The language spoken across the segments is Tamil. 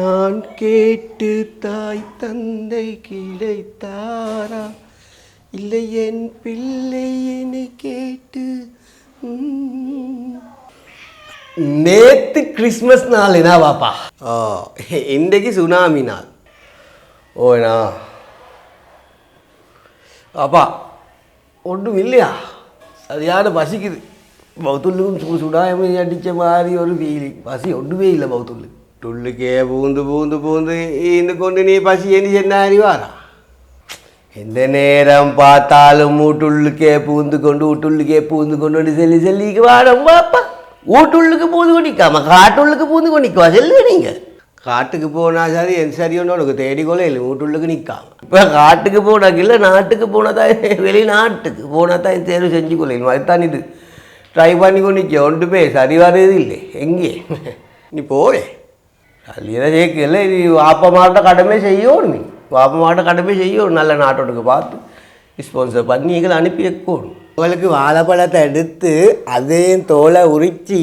நான் கேட்டு தாய் தந்தை கிடைத்தாரா இல்லை என் பிள்ளை என்னை கேட்டு ம். நேத்து கிறிஸ்மஸ் நாள் என்ன பாப்பா? ஓ இன்றைக்கு சுனாமி நாள். ஓண்ணா அப்பா ஒன்றும் இல்லையா? சரியான பசிக்குது. பௌத்துள்ளுக்கும் சுடு சுடாம அடித்த மாதிரி ஒரு ஃபீலிங் பசி ஒன்றுமே இல்லை பௌத்துள்ளு துள்ளுக்கே பூந்து பூந்து பூந்து இந்த கொண்டு நீ பசி என்ன சென்ன அறிவாரா எந்த நேரம் பார்த்தாலும் வீட்டுள்ளுக்கே பூந்து கொண்டு வீட்டுள்ளுக்கே பூந்து கொண்டு சொல்லி சொல்லிக்கு வாடம் பாப்பா வீட்டுள்ளுக்கு பூந்து கொண்டிக்காம காட்டுள்ளுக்கு பூந்து கொண்டிக்குவா செல்லு நீங்கள் காட்டுக்கு போனா சரி என் சரியோன்னு உனக்கு தேடிக்கொள்ள இல்லை வீட்டுள்ளுக்கு நிற்காம இப்போ காட்டுக்கு போனாக்கு இல்லை நாட்டுக்கு போனால் தான் வெளிநாட்டுக்கு போனால் தான் தேர்வு செஞ்சு கொள்ளணும் அதுதான் இது ட்ரை பண்ணி கொண்டு நிற்க ஒன்றுமே சரி வர்றது இல்லை எங்கே நீ போவே கல்யாண சேர்க்கல நீ வாப்பமாட்ட கடமை செய்யணும் நீ வாப்பமாட்ட கடமை செய்யணும் நல்ல நாட்டோட்டுக்கு பார்த்து ஸ்பான்சர் பண்ணி எங்களை அனுப்பி வைக்கணும் உங்களுக்கு வாழைப்பழத்தை எடுத்து அதையும் தோலை உரித்து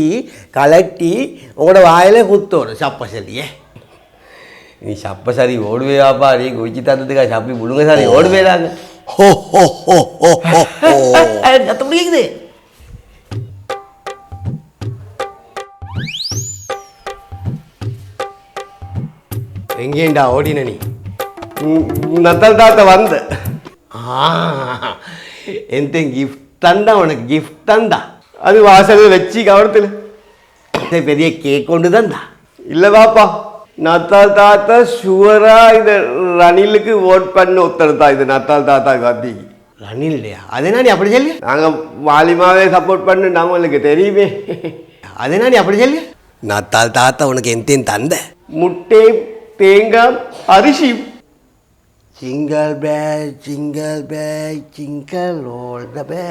கலட்டி உங்களோட வாயில குத்தணும் சப்ப சரியே நீ சப்ப சரி ஓடுவே வாப்பா நீ குச்சி தந்ததுக்கா சப்பி முழுங்க சரி ஓடுவே தாங்க ஹோ ஹோ ஹோ ஹோ ஹோ ஹோ கத்த எங்கேண்டா ஓடின நீ? நத்தல் தாத்த வந்த. எந்த கிஃப்ட் தந்தா உனக்கு கிஃப்ட் தந்தா. அது வாசல் வச்சு கவனத்தில். பெரிய கேக் கொண்டு தந்தா. இல்லை பாப்பா நத்தால் தாத்தா சுவரா இந்த ரணிலுக்கு ஓட் பண்ண ஒருத்தர் இது நத்தால் தாத்தா காந்திக்கு ரணில் இல்லையா அதனா நீ அப்படி சொல்லு? நாங்கள் வாலிமாவே சப்போர்ட் பண்ணு நம்மளுக்கு தெரியுமே. அதனா நீ அப்படி சொல்லு? நத்தால் தாத்தா உனக்கு எந்தேன் தந்த. முட்டை തേങ്ങാം അരിശിയും ചിങ്കൽ ബേ ചിങ്കൽ ബേ ചിങ്കൽ ഓൾ ദ ബേ